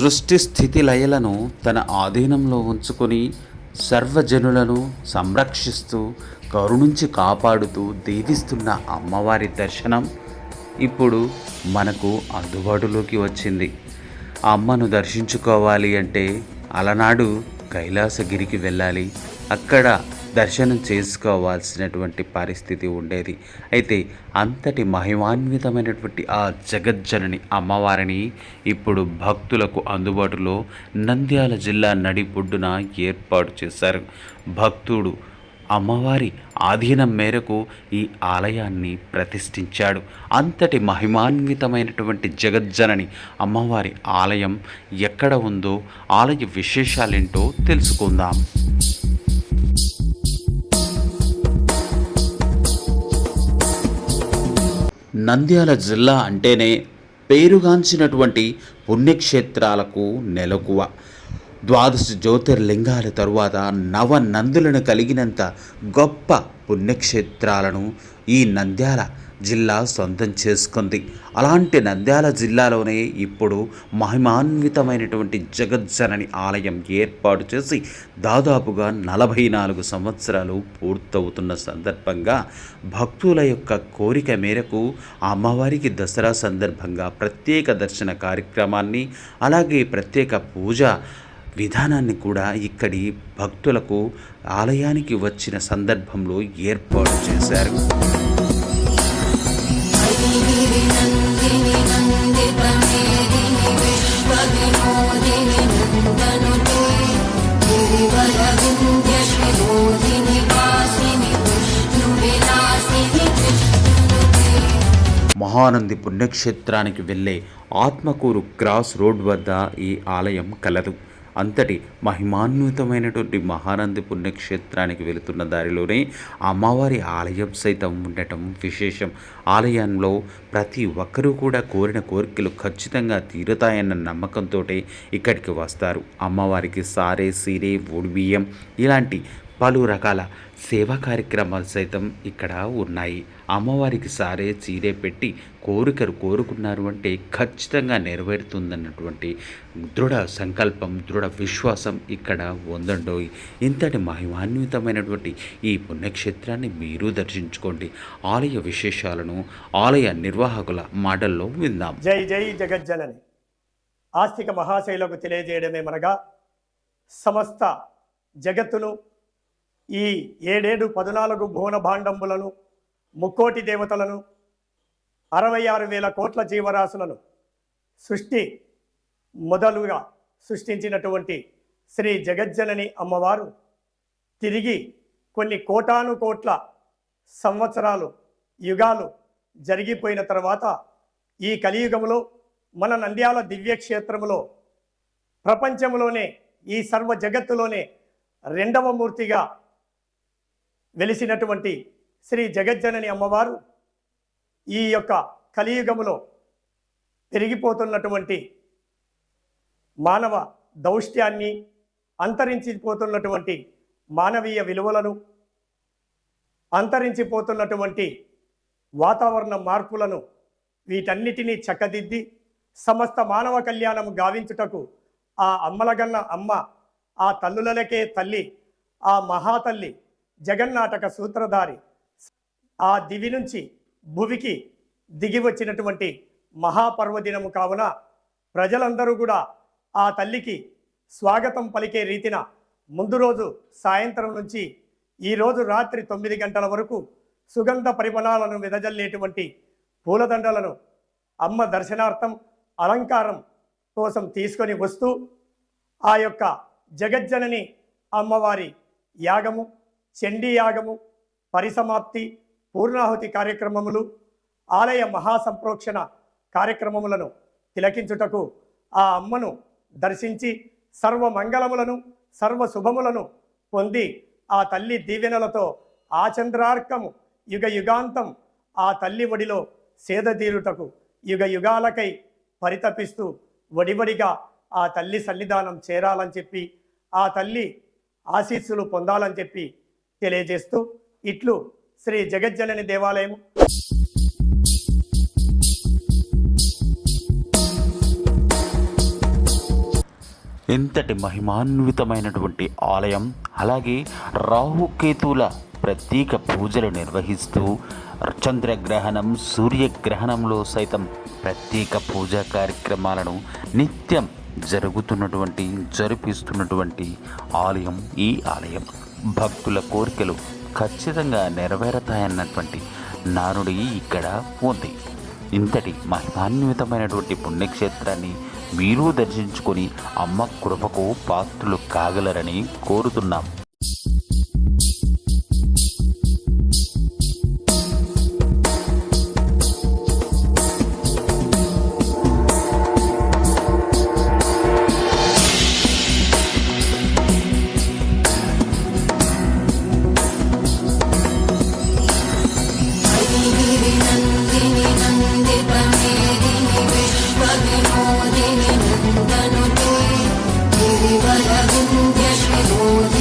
సృష్టి స్థితి లయలను తన ఆధీనంలో ఉంచుకొని సర్వజనులను సంరక్షిస్తూ కరుణించి కాపాడుతూ దీవిస్తున్న అమ్మవారి దర్శనం ఇప్పుడు మనకు అందుబాటులోకి వచ్చింది. అమ్మను దర్శించుకోవాలి అంటే అలనాడు కైలాసగిరికి వెళ్ళాలి. అక్కడ దర్శనం చేసుకోవాల్సినటువంటి పరిస్థితి ఉండేది. అయితే అంతటి మహిమాన్వితమైనటువంటి ఆ జగజ్జనని అమ్మవారిని ఇప్పుడు భక్తులకు అందుబాటులో నంద్యాల జిల్లా నడిబొడ్డున ఏర్పాటు చేశారు. భక్తుడు అమ్మవారి ఆధీనం మేరకు ఈ ఆలయాన్ని ప్రతిష్ఠించాడు. అంతటి మహిమాన్వితమైనటువంటి జగజ్జనని అమ్మవారి ఆలయం ఎక్కడ ఉందో ఆలయ విశేషాలేంటో తెలుసుకుందాం. నంద్యాల జిల్లా అంటేనే పేరుగాంచినటువంటి పుణ్యక్షేత్రాలకు నెలకువ. ద్వాదశ జ్యోతిర్లింగాల తరువాత నవ నందులను కలిగినంత గొప్ప పుణ్యక్షేత్రాలను ఈ నంద్యాల జిల్లా సొంతం చేసుకుంది. అలాంటి నంద్యాల జిల్లాలోనే ఇప్పుడు మహిమాన్వితమైనటువంటి జగజ్జనని ఆలయం ఏర్పాటు చేసి దాదాపుగా నలభై నాలుగు సంవత్సరాలు పూర్తవుతున్న సందర్భంగా భక్తుల యొక్క కోరిక మేరకు అమ్మవారికి దసరా సందర్భంగా ప్రత్యేక దర్శన కార్యక్రమాన్ని అలాగే ప్రత్యేక పూజ విధానాన్ని కూడా ఇక్కడి భక్తులకు ఆలయానికి వచ్చిన సందర్భంలో ఏర్పాటు చేశారు. మహానంది పుణ్యక్షేత్రానికి వెళ్ళే ఆత్మకూరు క్రాస్ రోడ్ వద్ద ఈ ఆలయం కలదు. అంతటి మహిమాన్వితమైనటువంటి మహానంది పుణ్యక్షేత్రానికి వెళుతున్న దారిలోనే అమ్మవారి ఆలయం సైతం ఉండటం విశేషం. ఆలయంలో ప్రతి ఒక్కరూ కూడా కోరిన కోరికలు ఖచ్చితంగా తీరుతాయన్న నమ్మకంతో ఇక్కడికి వస్తారు. అమ్మవారికి సారే సీరే ఓడిబియ్యం ఇలాంటి పలు రకాల సేవా కార్యక్రమాలు సైతం ఇక్కడ ఉన్నాయి. అమ్మవారికి సారే చీరే పెట్టి కోరికలు కోరుకున్నారు అంటే ఖచ్చితంగా నెరవేరుతుందన్నటువంటి దృఢ సంకల్పం దృఢ విశ్వాసం ఇక్కడ ఉందండోయ్. ఇంతటి మహిమాన్వితమైనటువంటి ఈ పుణ్యక్షేత్రాన్ని మీరు దర్శించుకోండి. ఆలయ విశేషాలను ఆలయ నిర్వాహకుల మాటల్లో విందాం. జై జై జగజ్జనని. ఆస్తిక మహాశైలకు తెలియజేయడమే మనగా సమస్త జగత్తును ఈ ఏడేడు పదునాలుగు భువన భాండంబులను ముక్కోటి దేవతలను అరవై ఆరు వేల కోట్ల జీవరాశులను సృష్టి మొదలుగా సృష్టించినటువంటి శ్రీ జగజ్జనని అమ్మవారు తిరిగి కొన్ని కోటాను కోట్ల సంవత్సరాలు యుగాలు జరిగిపోయిన తర్వాత ఈ కలియుగంలో మన నంద్యాల దివ్యక్షేత్రములో ప్రపంచంలోనే ఈ సర్వ జగత్తులోనే రెండవ మూర్తిగా వెలిసినటువంటి శ్రీ జగజ్జనని అమ్మవారు ఈ యొక్క కలియుగములో పెరిగిపోతున్నటువంటి మానవ దౌష్ట్యాన్ని అంతరించిపోతున్నటువంటి మానవీయ విలువలను అంతరించిపోతున్నటువంటి వాతావరణ మార్పులను వీటన్నిటినీ చక్కదిద్ది సమస్త మానవ కళ్యాణం గావించుటకు ఆ అమ్మలగన్న అమ్మ ఆ తల్లులకే తల్లి ఆ మహాతల్లి జగన్నాటక సూత్రధారి ఆ దివి నుంచి భువికి దిగి వచ్చినటువంటి మహాపర్వదినము కావున ప్రజలందరూ కూడా ఆ తల్లికి స్వాగతం పలికే రీతిన ముందు రోజు సాయంత్రం నుంచి ఈ రోజు రాత్రి తొమ్మిది గంటల వరకు సుగంధ పరిమళాలను వెదజల్లేటువంటి పూలదండలను అమ్మ దర్శనార్థం అలంకారం కోసం తీసుకొని వస్తూ ఆ యొక్క జగజ్జనని అమ్మవారి యాగము చండీయాగము పరిసమాప్తి పూర్ణాహుతి కార్యక్రమములు ఆలయ మహాసంప్రోక్షణ కార్యక్రమములను తిలకించుటకు ఆ అమ్మను దర్శించి సర్వ మంగళములను సర్వ శుభములను పొంది ఆ తల్లి దీవెనలతో ఆ చంద్రార్కము యుగ యుగాంతం ఆ తల్లి ఒడిలో సేదతీరుటకు యుగ యుగాలకై పరితపిస్తూ వడివడిగా ఆ తల్లి సన్నిధానం చేరాలని చెప్పి ఆ తల్లి ఆశీస్సులు పొందాలని చెప్పి తెలియజేస్తూ ఇట్లు శ్రీ జగజ్జనని దేవాలయం ఇంతటి మహిమాన్వితమైనటువంటి ఆలయం అలాగే రాహుకేతువుల ప్రత్యేక పూజలు నిర్వహిస్తూ చంద్రగ్రహణం సూర్యగ్రహణంలో సైతం ప్రత్యేక పూజా కార్యక్రమాలను నిత్యం జరుగుతున్నటువంటి జరిపిస్తున్నటువంటి ఆలయం ఈ ఆలయం. భక్తుల కోరికలు ఖచ్చితంగా నెరవేరతాయన్నటువంటి నానుడి ఇక్కడ ఉంది. ఇంతటి మహిమాన్వితమైనటువంటి పుణ్యక్షేత్రాన్ని మీరు దర్శించుకొని అమ్మ కృపకు పాత్రులు కాగలరని కోరుతున్నాం. 今天是五一